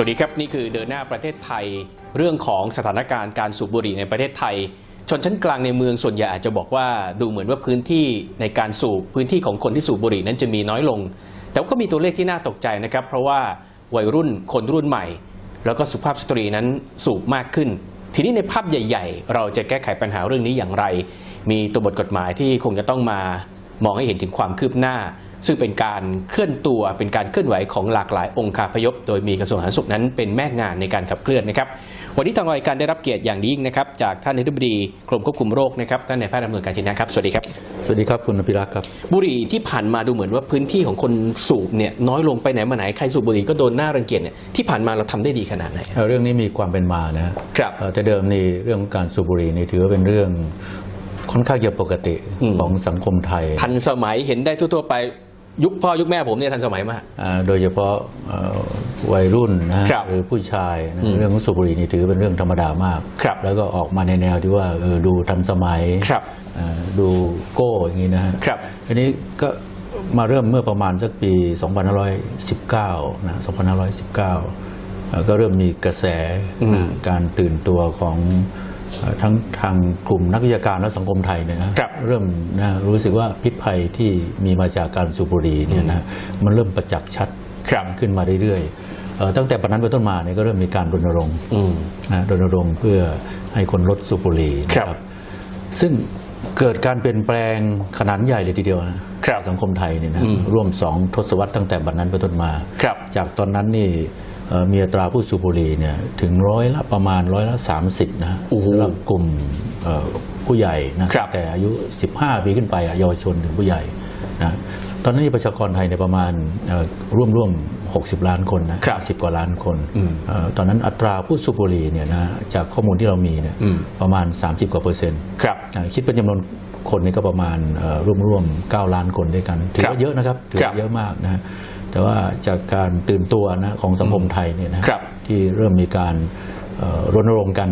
สวัสดีครับ นี่คือเดินหน้าประเทศไทยเรื่องของสถานการณ์การสูบบุหรี่ในประเทศไทย ชนชั้นกลางในเมืองส่วนใหญ่อาจจะบอกว่าดูเหมือนว่าพื้นที่ในการสูบพื้นที่ของคนที่สูบบุหรี่นั้นจะมีน้อยลง แต่ก็มีตัวเลขที่น่าตกใจนะครับ เพราะว่าวัยรุ่นคนรุ่นใหม่ แล้วก็สุภาพสตรีนั้นสูบมากขึ้น ทีนี้ในภาพใหญ่ ๆ เราจะแก้ไขปัญหาเรื่องนี้อย่างไร มีตัวบทกฎหมายที่คงจะต้องมามองให้เห็นถึงความคืบหน้า ซึ่งเป็นการเคลื่อนตัวเป็นการเคลื่อนไหวของหลากหลายองค์คาพยพ โดยมีกระทรวงสาธารณสุขนั้นเป็นแม่งานในการขับเคลื่อนนะครับ วันนี้ทางรายการได้รับเกียรติอย่างยิ่งนะครับ จากท่านอธิบดีกรมควบคุมโรคนะครับท่านนายแพทย์ดำเนินการชินะครับ สวัสดีครับ สวัสดีครับคุณอภิรักษ์ครับ บุหรี่ที่ผ่านมาดูเหมือนว่าพื้นที่ของคนสูบเนี่ยน้อยลงไปไหนมาไหนใครสูบบุหรี่ก็โดนหน้ารังเกียจเนี่ยที่ผ่านมาเราทำได้ดีขนาดไหนเอ่อเรื่องนี้มีความเป็นมานะฮะครับเอ่อแต่เดิมนี่เรื่องของการสูบบุหรี่นี่ถือว่าเป็นเรื่องค่อนข้างจะปกติอืมของสังคมไทย ทันสมัยเห็นได้ทั่วๆไป ยุคพ่อยุคแม่ผมเนี่ยทันสมัยมาก อ่าโดยเฉพาะเอ่อวัยรุ่นนะฮะครับหรือผู้ชายนะอืมเรื่องของสูบบุหรี่นี่ถือเป็นเรื่องธรรมดามาก ครับแล้วก็ออกมาในแนวที่ว่าเออดูทันสมัยครับเอ่อดูโก้อย่างนี้นะฮะครับอันนี้ก็มาเริ่มเมื่อประมาณสักปี 2519นะ2519เอ่อก็เริ่มมีกระแสอืมนะการตื่นตัวของเอ่อ ทั้งทางกลุ่มนักวิชาการและสังคมไทยเนี่ยนะครับเริ่มนะรู้สึกว่าพิษภัยที่มีมาจากการสูบบุหรี่เนี่ยนะมันเริ่มประจักษ์ชัดครับขึ้นมาเรื่อยๆเอ่อตั้งแต่ปัจจุบันเป็นต้นมาเนี่ยก็เริ่มมีการรณรงค์อืมนะรณรงค์เพื่อให้คนลดสูบบุหรี่นะคครัรับบซึ่งเกิดการเปลี่ยนแปลงขนาดใหญ่เลยทีเดียวนะครับสังคมไทยเนี่ยนะอืมร่วมสองทศวรรษตั้งแต่บัดนั้นเป็นต้นมาครับจากตอนนั้นนี่เอ่อ มีอัตราผู้สูบบุหรี่เนี่ยถึงร้อยละประมาณร้อยละสามสิบนะฮะโอ้โหสำหรับกลุ่มเอ่อผู้ใหญ่นะครับแต่อายุ 15 ปีขึ้นไปอะเยาวชนถึงผู้ใหญ่นะตอนนั้นนี่ประชากรไทยในยประมาณเอ่อร่วมร่วม 60 ล้านคนนะครับสิบกว่าล้านคนอืมเอ่อตอนนั้นอัตราผู้สูบบุหรี่เนี่ยนะจากข้อมูลที่เรามีเนี่ยอืมประมาณ 30 กว่าเปอร์เซ็นต์ครับอ่าคิดเป็นจำนวนคนนี่ก็ประมาณเอ่อร่วมๆ9ล้านคนด้วยกัน ถือครับว่าเยอะนะครับ ถือครับว่าเยอะมากนะฮะ แต่ว่าจากการตื่นตัวนะของสังคมไทยเนี่ยนะครับที่เริ่มมีการเอ่อรณรงค์กัน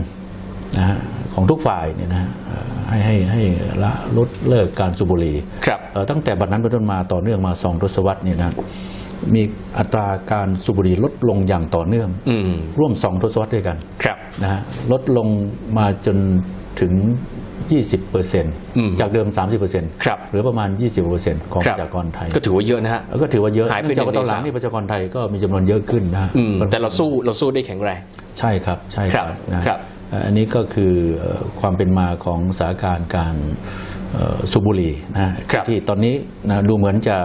นะฮะของทุกฝ่ายเนี่ยนะฮะเอ่อให้ให้ให้ละลดเลิกการสูบบุหรี่ครับเอ่อตั้งแต่บัดนั้นเป็นต้นมาต่อเนื่องมาสองทศวรรษเนี่ยนะมีอัตราการสูบบุหรี่ลดลงอย่างต่อเนื่องอืมร่วมสองทศวรรษด้วยกันครับนะฮะลดลงมาจนถึง 20เปอร์เซ็นต์อืมจากเดิม 30เปอร์เซ็นต์ครับหรือประมาณ 20เปอร์เซ็นต์ของคปรับ ระชากรไทยก็ถือว่าเยอะนะฮะแล้วก็ถือว่าเยอะหายไปเนื่องจากว่าหนึ่ตงในอนหลังสาม นี่ประชากรไทยก็มีจำนวนเยอะขึ้นนะฮะอืมแต่เราสู้เราสู้ได้แข็งแรง ใช่ครับใช่คครัรับบนะครับ เอ่ออันนี้ก็คือเอ่อความเป็นมาของสถานการณ์การเอ่อ สูบบุหรี่นะฮะครับที่ตอนนี้นะดูเหมือนจะ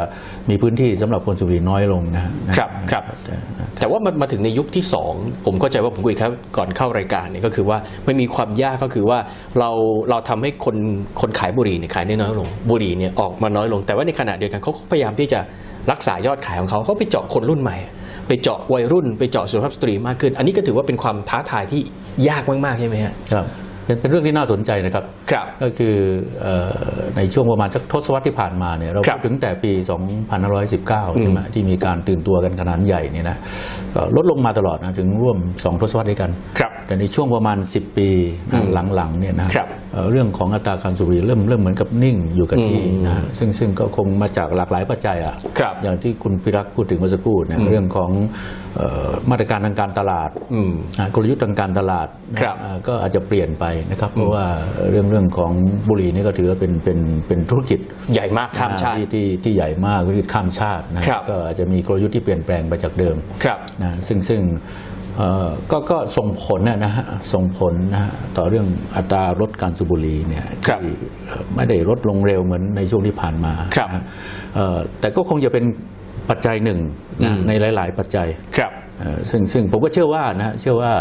มีพื้นที่สำหรับคนสูบบุหรี่น้อยลงนะฮะครับครับแต่นะแต่ว่ามันมาถึงในยุคที่สองผมเข้าใจว่าผมคุยครับก่อนเข้ารายการเนี่ยก็คือว่าไม่มีความยากก็คือว่าเราเราทำให้คนคนขายบุหรี่เนี่ยขายได้น้อยลง บุหรี่เนี่ยออกมาน้อยลง แต่ว่าในขณะเดียวกันเขาก็พยายามที่จะรักษายอดขายของเขาเขาไปเจาะคนรุ่นใหม่ ไปเจาะวัยรุ่น ไปเจาะสุภาพสตรีมากขึ้น อันนี้ก็ถือว่าเป็นความท้าทายที่ยากมากๆใช่ไหมฮะครับ เป็นเป็นเรื่องที่น่าสนใจนะครับครับก็คือเอ่อในช่วงประมาณสักทศวรรษที่ผ่านมาเนี่ยเราครัพูบดถึงแต่ปี 2519 ใช่ไหมที่มีการตื่นตัวกันขนาดใหญ่เนี่ยนะก็ลดลงมาตลอดนะถึงร่วม 2 ทศวรรษด้วยกันครับแต่ในช่วงประมาณ 10 ปีอืมหลังๆเนี่ยนะครับเอ่อเรื่องของอัตราการสูบบุหรี่เริ่มเริ่มเหมือนกับนิ่งอยู่กับที่อืมนะซึ่งซึ่งก็คงมาจากหลากหลายปัจจัยอะครับอย่างที่คุณพิรักษ์พูดถึงเมื่อสักครู่เนยอืมเรื่องของเอ่อมาตรการทางการตลาดอืมอ่ากลยุทธ์ทางการตลาดนะครับอ่าก็อาจจะเปลี่ยนไปนะครับเพราะว่าเรื่องเรื่องของบุหรี่นี่ก็ถือว่าเป็นเป็นเป็นธุรกิจใหญ่มากข้ามชาติที่ที่ที่ใหญ่มากธุรกิจข้ามชาตินะครับก็อาจจะมีกลยุทธ์ที่เปลี่ยนแปลงไปจากเดิมครับนะซึ่งซึ่งเอ่อก็ก็ส่งผลนะนะฮะส่งผลนะฮะต่อเรื่องอัตราลดการสูบบุหรี่เนี่ยครับที่เอ่อไม่ได้ลดลงเร็วเหมือนในช่วงที่ผ่านมาครับนะฮะเอ่อแต่ก็คงจะเป็น ปัจจัยหนึ่งนะอืมในหลาย ๆ ปัจจัยครับเอ่อซึ่งซึ่งผมก็เชื่อว่านะฮะเชื่อว่า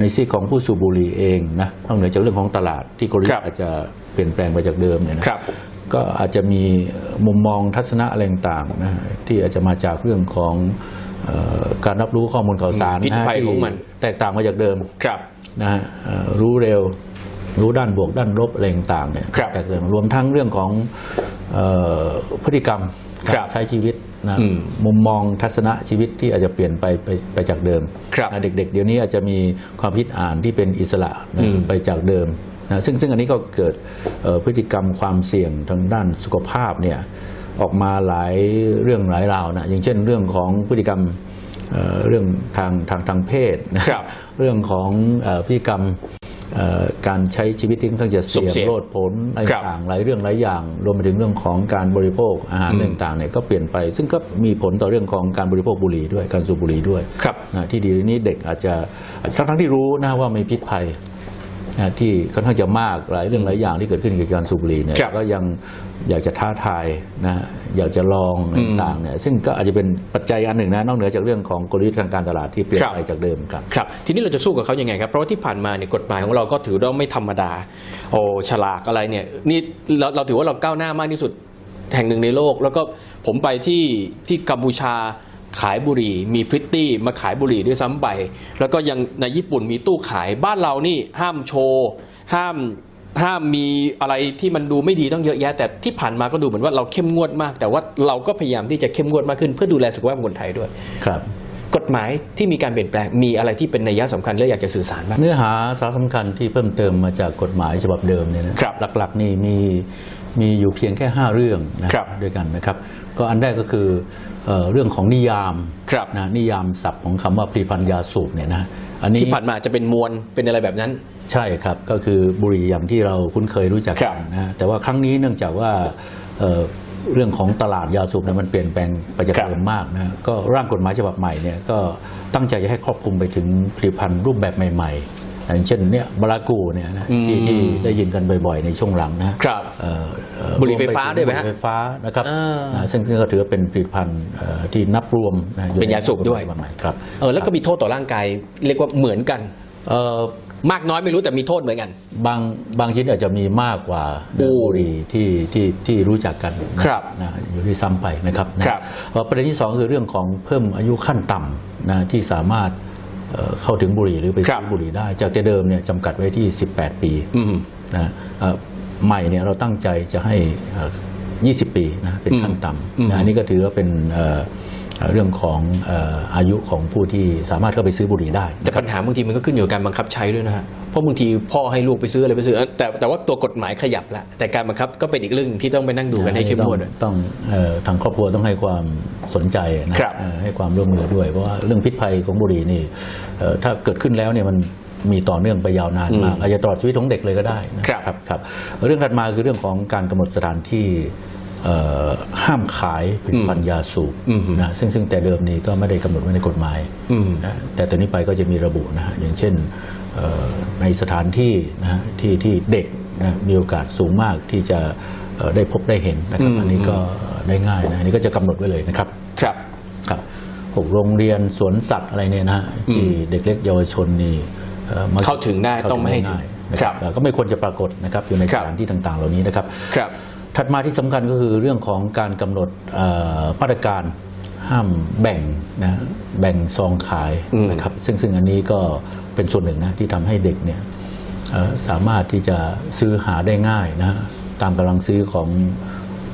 ในซีกของผู้สูบบุหรี่เองนะนอกเหนือจากเรื่องของตลาดที่กลยุทครับธ์อาจจะเปลี่ยนแปลงไปจากเดิมเนี่ยนะครับก็อาจจะมีมุมมองทัศนะอะไรต่างๆนะฮะที่อาจจะมาจากเรื่องของเอ่อการรับรู้ข้อมูลข่าวสารพิษนะฮะภัยที่ของมันแตกต่างมาจากเดิมครับนะฮะเอ่อรู้เร็วรู้ด้านบวกด้านลบอะไรต่างๆเนี่ยครับแตกต่างรวมทั้งเรื่องของเอ่อพฤติกรรมครักาบรใช้ชีวิต นะอืมมุมมองทัศนะชีวิตที่อาจจะเปลี่ยนไปไปไปจากเดิมครับนะเด็ก ๆ เดี๋ยวนี้อาจจะมีความคิดอ่านที่เป็นอิสระนะอืมไปจากเดิมนะซึ่งซึ่งอันนี้ก็เกิดเอ่อพฤติกรรมความเสี่ยงทางด้านสุขภาพเนี่ยออกมาหลายเรื่องหลายราวนะอย่างเช่นเรื่องของพฤติกรรมเอ่อเรื่องทางทางทางเพศนะครับเรื่องของเอ่อพฤติกรรมเอ่อ การใช้ชีวิตที่ค่อนข้างจะเสี่ยสุ่มเสี่ยงงโลดผลอะไรครับต่างหลายเรื่องหลายอย่าง รวมไปถึงเรื่องของการบริโภคอาหารอืมต่างๆเนี่ยก็เปลี่ยนไป ซึ่งก็มีผลต่อเรื่องของการบริโภคบุหรี่ด้วยการสูบบุหรี่ด้วยครับนะที่ดีนี้เด็กอาจจะทั้งทั้งๆที่รู้นะว่ามีพิษภัย นะที่ค่อนข้างจะมากหลายเรื่องหลายอย่างที่เกิดขึ้นกับการสูบบุหรี่เนี่ยครับก็ยังอยากจะท้าทายนะอยากจะลองอืมต่างๆเนี่ยซึ่งก็อาจจะเป็นปัจจัยอันหนึ่งนะนอกเหนือจากเรื่องของกลยุทธ์ทางการตลาดที่เปลี่ยนครับ ไปจากเดิมครับ ครับทีนี้เราจะสู้กับเขายังไงครับ เพราะว่าที่ผ่านมาเนี่ยกฎหมายของเราก็ถือว่าไม่ธรรมดา โอ้ฉลากอะไรเนี่ยนี่เราเราถือว่าเราก้าวหน้ามากที่สุดแห่งหนึ่งในโลก แล้วก็ผมไปที่ที่กัมพูชา ขายบุหรี่ มีพริตตี้มาขายบุหรี่ด้วยซ้ำไป แล้วก็ยังในญี่ปุ่นมีตู้ขายบ้านเรานี่ห้ามโชว์ห้ามห้ามมีอะไรที่มันดูไม่ดีต้องเยอะแยะ แต่ที่ผ่านมาก็ดูเหมือนว่าเราเข้มงวดมาก แต่ว่าเราก็พยายามที่จะเข้มงวดมากขึ้น เพื่อดูแลสุขภาพคนไทยด้วย ครับ กฎหมายที่มีการเปลี่ยนแปลงมีอะไรที่เป็นนัยยะสำคัญและอยากจะสื่อสารบ้าง เนื้อหาสาระสำคัญที่เพิ่มเติมมาจากกฎหมายฉบับเดิมเนี่ยนะครับ หลักๆนี่มี มีอยู่เพียงแค่ 5 เรื่องนะครับด้วยกันนะครับ ก็อันแรกก็คือเอ่อเรื่องของนิยามครับนะนิยามศัพท์ของคำว่าผลิตภัณฑ์ยาสูบเนี่ยนะอันนี้ที่ผ่านมาจะเป็นมวลเป็นอะไรแบบนั้น ใช่ครับก็คือบุหรี่อย่างที่เราคุ้นเคยรู้จักครักับนนะฮะแต่ว่าครั้งนี้เนื่องจากว่าเอ่อเรื่องของตลาดยาสูบเนี่ยมันเปลี่ยนแปลงไปจากครับเดิมมากนะก็ร่างกฎหมายฉบับใหม่เนี่ยก็ตั้งใจจะให้ครอบคลุมไปถึงผลิตภัณฑ์รูปแบบใหม่ ๆ อย่างเช่นเนี่ยบารากูเนี่ยนะอืมที่ที่ได้ยินกันบ่อยๆ ในช่วงหลังนะครับเอ่อเอ่อบุหรี่ไฟฟ้าด้วยไหมฮะบุหรี่ไฟฟ้านะครับอ่านะซึ่งซึ่งก็ถือว่าเป็นผลิตภัณฑ์เอ่อที่นับรวมะอยู่เป็นยาสูบด้วยในกฎหมฉบับใหม่ครับเออแล้วก็มีโทษต่อร่างกายเรียกว่าเหมือนกันเอ่อมากน้อยไม่รู้แต่มีโทษเหมือนกัน บางบางชิ้นอาจจะมีมากกว่าโอ้บุหรี่ที่ที่ที่รู้จักกันนะครับนะอยู่ที่ซ้ำไปนะครับนะครับเอ่อประเด็นที่สองคือเรื่องของเพิ่มอายุขั้นต่ำนะที่สามารถ เอ่อเข้าถึงบุหรี่หรือไปครัซื้บอบุหรี่ได้ จากแต่เดิมเนี่ยจำกัดไว้ที่ 18 ปีอืมนะเอ่อใหม่เนี่ยเราตั้งใจจะให้เอ่อ20 ปีนะเป็นขั้นต่อืมำนะอันนี้ก็ถือว่าเป็น เอ่อเอ่อเรื่องของเอ่ออายุของผู้ที่สามารถเข้าไปซื้อบุหรี่ได้ แต่ปัญหาบางทีมันก็ขึ้นอยู่กับการบังคับใช้ด้วยนะฮะเพราะบางทีพ่อให้ลูกไปซื้ออะไรไปซื้อ แต่แต่ว่าตัวกฎหมายขยับแล้วแต่การบังคับก็เป็นอีกเรื่องหนึ่งที่ต้องไปนั่งดูกันให้เข้มงวดด้วยต้องต้องเอ่อทางครอบครัวต้องให้ความสนใจนะครับเอ่อให้ความร่วมมือด้วย เพราะว่าเรื่องพิษภัยของบุหรี่นี่เอ่อถ้าเกิดขึ้นแล้วเนี่ยมันมีต่อเนื่องไปยาวนานมากอืมอาจจะตลอดชีวิตของเด็กเลยก็ได้นะครับครับ เรื่องถัดมาคือเรื่องของการกำหนดสถานที่เอ่อ ห้ามขายผลิตภัณฑ์ยาสูบอืมนะซึ่งซึ่งแต่เดิมนี้ก็ไม่ได้กำหนดไว้ในกฎหมายอืมนะแต่ตอนนี้ไปก็จะมีระบุนะฮะอย่างเช่นเอ่อในสถานที่นะฮะที่ที่เด็กนะมีโอกาสสูงมากที่จะเอ่อได้พบได้เห็นนะครับอืมอันนี้ก็ได้ง่ายนะอันนี้ก็จะกำหนดไว้เลยนะครับครับครับพวกโรงเรียนสวนสัตว์อะไรเนี่ยนะฮะอืมที่เด็กเล็กเยาวชนนี่อ่อมักเข้าถึงได้เข้าต้องไม่ให้ถึงง่ายๆนะครับครับก็ไม่ควรจะปรากฏนะครับอยู่ในคสรับถานที่ต่าง ๆ เหล่านี้นะครับครับ ถัดมาที่สำคัญก็คือเรื่องของการกำหนดเอ่อมาตรการห้ามแบ่งนะแบ่งซองขายอืมนะครับซึ่งซึ่งอันนี้ก็เป็นส่วนหนึ่งนะที่ทำให้เด็กเนี่ยเอ่อสามารถที่จะซื้อหาได้ง่ายนะตามกำลังซื้อของ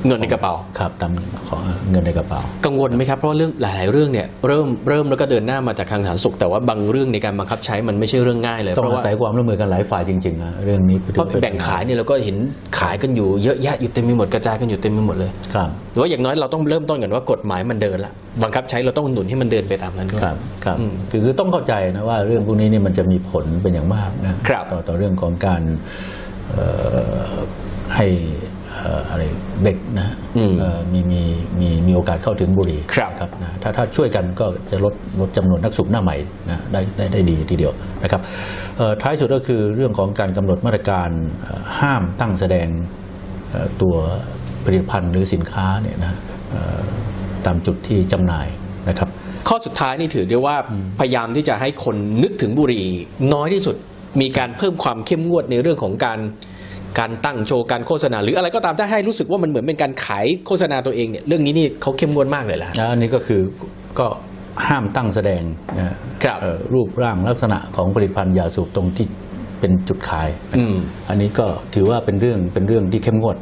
เงินในกระเป๋า ครับตามของเงินในกระเป๋า กังวลไหมครับ เพราะว่าเรื่องหลาย ๆ เรื่องเนี่ยเริ่มเริ่มแล้วก็เดินหน้ามาจากทางสาธารณสุข แต่ว่าบางเรื่องในการบังคับใช้มันไม่ใช่เรื่องง่ายเลยต้องเพราะอาว่าศัยความร่วมมือกันหลายฝ่ายจริงๆนะเรื่องนี้เพราะแบ่งขายเนี่ยเราก็เห็นขายกันอยู่เยอะแยะอยู่เต็มไปหมดกระจายกันอยู่เต็มไปหมดเลยครับหรือว่าอย่างน้อยเราต้องเริ่มต้นกันว่ากฎหมายมันเดินละบังคับใช้เราต้องหนุนให้มันเดินไปตามนั้นด้วยครับครับอืมคือคือต้องเข้าใจนะว่าเรื่องพวกนี้เนี่ยมันจะมีผลเป็นอย่างมากนะครับต่อต่อเรื่องของการเอ่อให้เอ่ออะไรเด็กนะฮะอืมเอ่อมีมีมีมีโอกาสเข้าถึงบุหรี่ครับครับนะถ้าถ้าช่วยกันก็จะลดลดจำนวนนักสูบหน้าใหม่นะได้ได้ได้ดีทีเดียวนะครับเอ่อท้ายสุดก็คือเรื่องของการกำหนดมาตรการเอ่อห้ามตั้งแสดงเอ่อตัวผลิตภัณฑ์หรือสินค้าเนี่ยนะเอ่อตามจุดที่จำหน่ายนะครับ ข้อสุดท้ายนี่ถือได้ว่าพยายามที่จะให้คนนึกถึงบุหรี่น้อยที่สุดมีการเพิ่มความเข้มงวดในเรื่องของการ การตั้งโชว์การโฆษณา หรืออะไรก็ตามถ้าให้รู้สึกว่ามันเหมือนเป็นการขายโฆษณาตัวเองเนี่ยเรื่องนี้นี่เขาเข้มงวดมากเลยล่ะนะอันนี้ก็คือก็ห้ามตั้งแสดงนะครับเอ่อรูปร่างลักษณะของผลิตภัณฑ์ยาสูบตรงที่เป็นจุดขายนะอืมอันนี้ก็ถือว่าเป็นเรื่องเป็นเรื่องที่เข้มงวด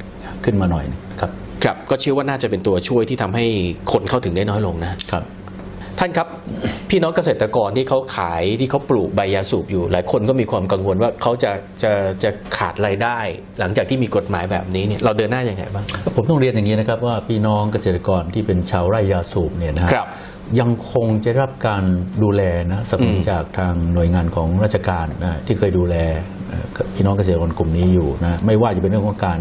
ขึ้นมาหน่อยนะครับ ครับก็เชื่อว่าน่าจะเป็นตัวช่วยที่ทำให้คนเข้าถึงได้น้อยลงนะครับ ท่านครับพี่น้องเกษตรกรที่เขาขายที่เขาปลูกใบยาสูบอยู่ หลายคนก็มีความกังวลว่าเขาจะจะจะขาดรายได้ หลังจากที่มีกฎหมายแบบนี้เนี่ยเราเดินหน้าอย่างไงบ้างผมต้องเรียนอย่างนี้นะครับว่าพี่น้องเกษตรกรที่เป็นชาวไร่ยาสูบเนี่ยนะฮะครับ ยังคงจะได้รับการดูแลนะสนับสนุนอืมจากทางหน่วยงานของราชการนะที่เคยดูแลเอ่อพี่น้องเกษตรกรกลุ่มนี้อยู่นะไม่ว่าจะเป็นเรื่องของการ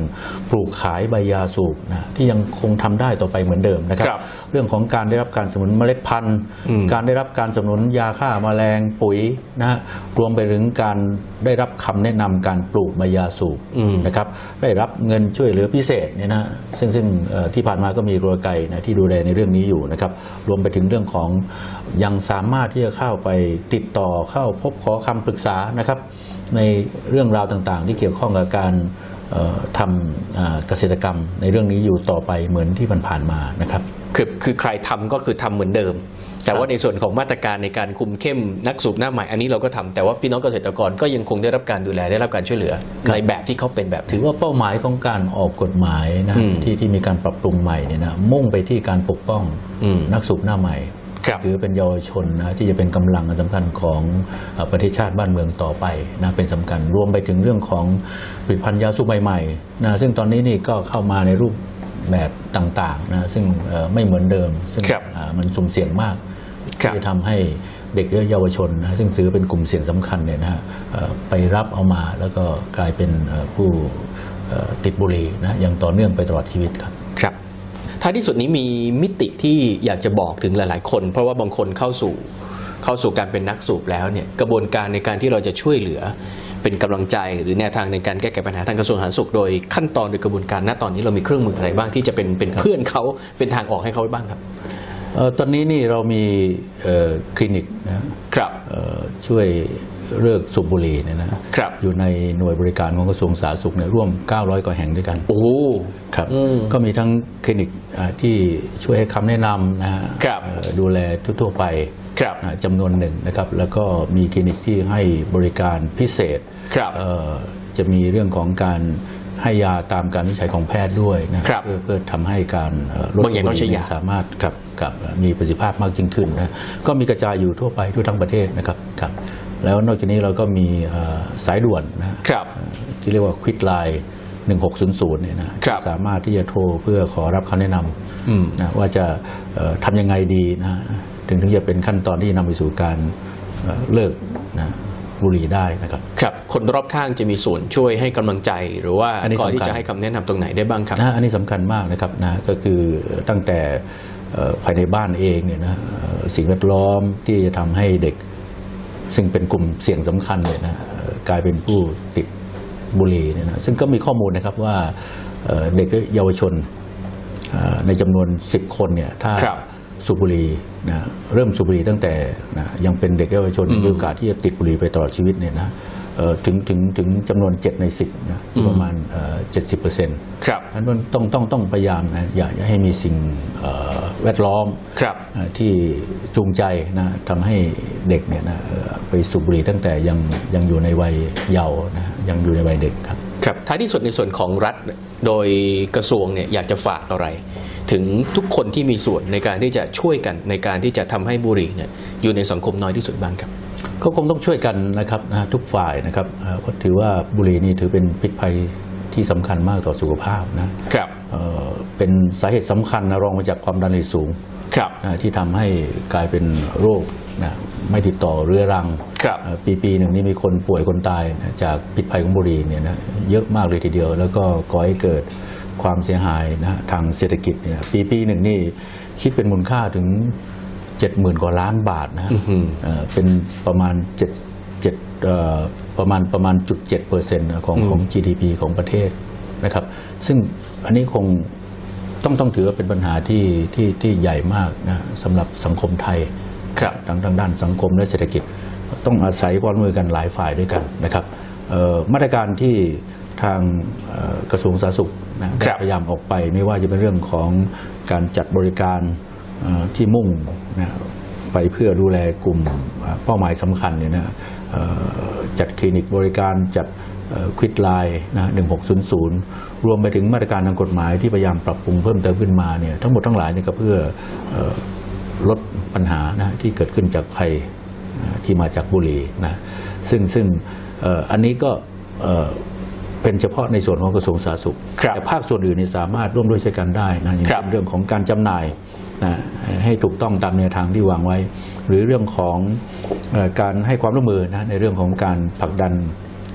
ปลูกขายใบยาสูบนะที่ยังคงทำได้ต่อไปเหมือนเดิมนะครับครับ เรื่องของการได้รับการสนับสนุนเมล็ดพันธุ์อืมการได้รับการสนับสนุนยาฆ่าแมลงปุ๋ยนะฮะรวมไปถึงการได้รับคำแนะนำการปลูกใบยาสูบอืมนะครับได้รับเงินช่วยเหลือพิเศษเนี่ยนะซึ่งซึ่งเอ่อที่ผ่านมาก็มีกลไกนะที่ดูแลในเรื่องนี้อยู่นะครับรวมไปถึงเรื่องื่องของยังสามารถที่จะเข้าไปติดต่อเข้าพบขอคำปรึกษานะครับ ในเรื่องราวต่างๆ ที่เกี่ยวข้องกับการทำเอ่อเกษตรกรรมในเรื่องนี้อยู่ต่อไปเหมือนที่ผ่านๆมานะครับคือคือใครทำก็คือทำเหมือนเดิมแต่ว่าในส่วนของมาตรการในการคุมเข้มนักสูบหน้าใหม่อันนี้เราก็ทำแต่ว่าพี่น้องเกษตรกรก็ยังคงได้รับการดูแลได้รับการช่วยเหลือครับในแบบที่เขาเป็นแบบถือว่าเป้าหมายของการออกกฎหมายนะอืมที่ที่มีการปรับปรุงใหม่เนี่ยนะมุ่งไปที่การปกป้องอืมนักสูบหน้าใหม่ครับถือเป็นเยาวชนนะที่จะเป็นกำลังอันสำคัญของเอ่อประเทศชาติบ้านเมืองต่อไปนะเป็นสำคัญรวมไปถึงเรื่องของผลิตภัณฑ์ยาสูบใหม่ๆนะซึ่งตอนนี้นี่ก็เข้ามาในรูป แบบต่างๆนะซึ่งเอ่อไม่เหมือนเดิม ซึ่งครับอ่ามันสุ่มเสี่ยงมากครับที่จะทำให้เด็กและเยาวชนนะซึ่งถือเป็นกลุ่มเสี่ยงสำคัญเนี่ยนะฮะเอ่อไปรับเอามาแล้วก็กลายเป็นเอ่อผู้เอ่อติดบุหรี่นะอย่างต่อเนื่องไปตลอดชีวิตครับครับท้ายที่สุดนี้มีมิติที่อยากจะบอกถึงหลาย ๆ คน เพราะว่าบางคนเข้าสู่เข้าสู่การเป็นนักสูบแล้วเนี่ยกระบวนการในการที่เราจะช่วยเหลือ เป็นกำลังใจหรือแนวทางในการแก้ไขปัญหาทางกระทรวงสาธารณสุขโดยขั้นตอนโดยกระบวนการณตอนนี้เรามีเครื่องมืออะไรบ้างที่จะเป็นเป็นเพื่อนเขาเป็นทางออกให้เขาบ้างครับเอ่อตอนนี้นี่เรามีเอ่อคลินิกนะครับเอ่อช่วย เลิกสูบบุหรี่เนี่ยนะครับอยู่ในหน่วยบริการของกระทรวงสาธารณสุขเนี่ยร่วม 900 กว่าแห่งด้วยกัน โอ้ครับอืมก็มีทั้งคลินิกอ่าที่ช่วยให้คำแนะนำนะฮะครับเอ่อดูแลทั่วๆไปครับนะจำนวนหนึ่งนะครับ แล้วก็มีคลินิกที่ให้บริการพิเศษครับเอ่อจะมีเรื่องของการให้ยาตามการวินิจฉัยของแพทย์ด้วยนะครับเพื่อเพื่อทำให้การเอ่อลดบางอย่างต้องใช้ยาสามารถกับกับมีประสิทธิภาพมากยิ่งขึ้นนะก็มีกระจายอยู่ทั่วไปทั่วทั้งประเทศนะครับครับ แล้วนอกจากนี้เราก็มีเอ่อสายด่วนนะครับเอ่อที่เรียกว่าควิดไลน์1600เนี่ยนะครับสามารถที่จะโทรเพื่อขอรับคำแนะนอืมำนะว่าจะเอ่อทำยังไงดีนะถึงถึงจะเป็นขั้นตอนที่นำไปสู่การเอ่อเลิกนะบุหรี่ได้นะครับครับ คนรอบข้างจะมีส่วนช่วยให้กำลังใจ หรือว่าอันนี้ก่อนที่สำคัญจะให้คำแนะนำตรงไหนได้บ้างครับนะอันนี้สำคัญมากนะครับนะก็คือตั้งแต่เอ่อภายในบ้านเองเนี่ยนะเอ่อสิ่งแวดล้อมที่จะทำให้เด็ก ซึ่งเป็นกลุ่มเสี่ยงสำคัญเนี่ยนะเอ่อกลายเป็นผู้ติดบุหรี่เนี่ยนะซึ่งก็มีข้อมูลนะครับว่าเอ่อเด็กและเยาวชนเอ่อในจำนวน 10 คนเนี่ยถ้าครับสูบบุหรี่นะเริ่มสูบบุหรี่ตั้งแต่นะยังเป็นเด็กและเยาวชนอืมมีโอกาสที่จะติดบุหรี่ไปตลอดชีวิตเนี่ยนะเอ่อถึงถึงถึงจำนวน 7 ใน 10นะที่ประมาณเจ็ดสิบเปอร์เซ็นต์ครับอันนั้นต้องต้องต้องพยายามนะอย่าอย่าให้มีสิ่งเอ่อแวดล้อมครับเอ่อ ที่จูงใจนะทำให้เด็กเนี่ยนะเอ่อไปสูบบุหรี่ตั้งแต่ยังยังอยู่ในวัยเยาว์นะยังอยู่ในวัยเด็กครับครับท้ายที่สุดในส่วนของรัฐโดยกระทรวงเนี่ยอยากจะฝากอะไร ถึงทุกคนที่มีส่วนในการที่จะช่วยกันในการที่จะทำให้บุหรี่เนี่ยอยู่ในสังคมน้อยที่สุดบ้างครับก็คงต้องช่วยกันนะครับนะทุกฝ่ายนะครับเอ่อเพราะถือว่าบุหรี่นี่ถือเป็นพิษภัย ที่สำคัญมากต่อสุขภาพนะครับเอ่อเป็นสาเหตุสำคัญนะรองมาจากความดันโลหิตสูงครับนะที่ทำให้กลายเป็นโรคนะไม่ติดต่อเรื้อรังครับเอ่อปีปีหนึ่งนี่มีคนป่วยคนตายนะจากพิษภัยของบุหรี่เนี่ยนะเยอะมากเลยทีเดียว แล้วก็ก่อให้เกิดความเสียหายนะทางเศรษฐกิจเนี่ยปีปีหนึ่งนี่คิดเป็นมูลค่าถึง70,000กว่าล้านบาทนะฮะอื้อหือเอ่อเป็นประมาณ7 7เอ่อ ประมาณประมาณจุดเจ็ดเปอร์เซ็นต์ของอืมของ GDP ของประเทศนะครับ ซึ่งอันนี้คงต้องต้องถือว่าเป็นปัญหาที่ที่ที่ใหญ่มากนะสำหรับสังคมไทยครับทั้งทางด้านสังคมและเศรษฐกิจ ต้องอาศัยความร่วมมือกันหลายฝ่ายด้วยกันนะครับเอ่อมาตรการที่ทางเอ่อกระทรวงสาธารณสุขนะได้ครับพยายามออกไปไม่ว่าจะเป็นเรื่องของการจัดบริการเอ่อที่มุ่งนะ ไปเพื่อดูแลกลุ่มเอ่อเป้าหมายสำคัญเนี่ยนะเอ่อจัดคลินิกบริการจัดควิดไลน์นะ1600 รวมไปถึงมาตรการทางกฎหมายที่พยายามปรับปรุงเพิ่มเติมขึ้นมาเนี่ยทั้งหมดทั้งหลายเนี่ยก็เพื่อเอ่อลดปัญหานะที่เกิดขึ้นจากภัยนะที่มาจากบุหรี่นะซึ่งซึ่งเอ่ออันนี้ก็เอ่อเป็นเฉพาะในส่วนของกระทรวงสาธารณสุขครับแต่ภาคส่วนอื่นนี่สามารถร่วมด้วยช่วยกันได้นะอย่างครับเช่นเรื่องของการจำหน่าย นะให้ถูกต้องตามแนวทางที่วางไว้ หรือเรื่องของเออการให้ความร่วมมือนะในเรื่องของการผลักดัน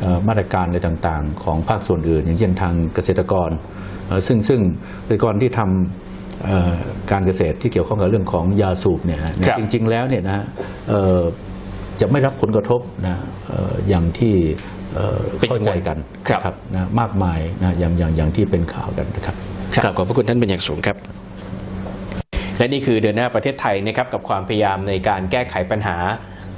เอ่อมาตรการอะไรต่างๆ ของภาคส่วนอื่น อย่างเช่นทางเกษตรกรเอ่อซึ่งซึ่งเกษตรกรที่ทำเอ่อการเกษตรที่เกี่ยวข้องกับเรื่องของยาสูบเนี่ยนะครับจริง ๆ แล้วเนี่ยนะเอ่อจะไม่รับผลกระทบนะเอ่ออย่างที่เอ่อเป็นเข้าใจกันครับนะมากมายนะอย่างอย่างอย่างที่เป็นข่าวกันนะครับครับขอบพระคุณท่านเป็นอย่างสูงครับ และนี่คือเดินหน้าประเทศไทยนะครับกับความพยายามในการแก้ไขปัญหา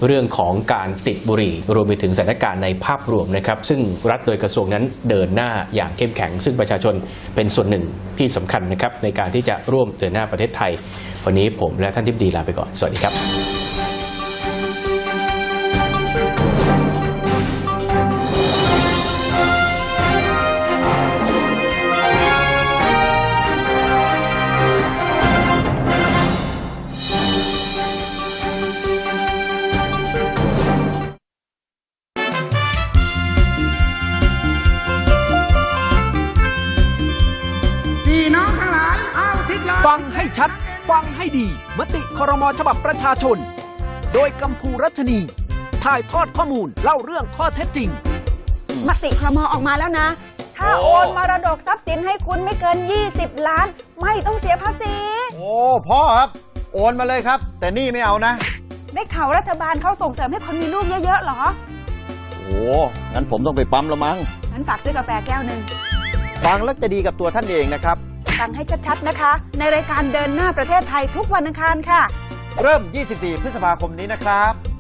เรื่องของการติดบุหรี่ รวมไปถึงสถานการณ์ในภาพรวมนะครับ ซึ่งรัฐโดยกระทรวงนั้นเดินหน้าอย่างเข้มแข็ง ซึ่งประชาชนเป็นส่วนหนึ่งที่สำคัญนะครับ ในการที่จะร่วมเดินหน้าประเทศไทย วันนี้ผมและท่านทิพดีลาไปก่อน สวัสดีครับ ฟังให้ดี มติครมฉบับประชาชน โดยกัมพูรัชนี ถ่ายทอดข้อมูลเล่าเรื่องข้อเท็จจริง มติครมออกมาแล้วนะ ถ้าโอนมรดกทรัพย์สินให้คุณไม่เกิน 20 ล้าน ไม่ต้องเสียภาษี โอ้พ่อครับ โอนมาเลยครับ แต่นี่ไม่เอานะ ได้ข่าวรัฐบาลเขาส่งเสริมให้คนมีลูกเยอะๆเหรอ โอ้งั้นผมต้องไปปั๊มแล้วมั้ง งั้นฝากซื้อกาแฟแก้วหนึ่ง ฟังแล้วจะดีกับตัวท่านเองนะครับ ฟังให้ชัดๆนะคะ ในรายการเดินหน้าประเทศไทยทุกวันอังคารค่ะ เริ่ม 24 พฤษภาคมนี้นะครับ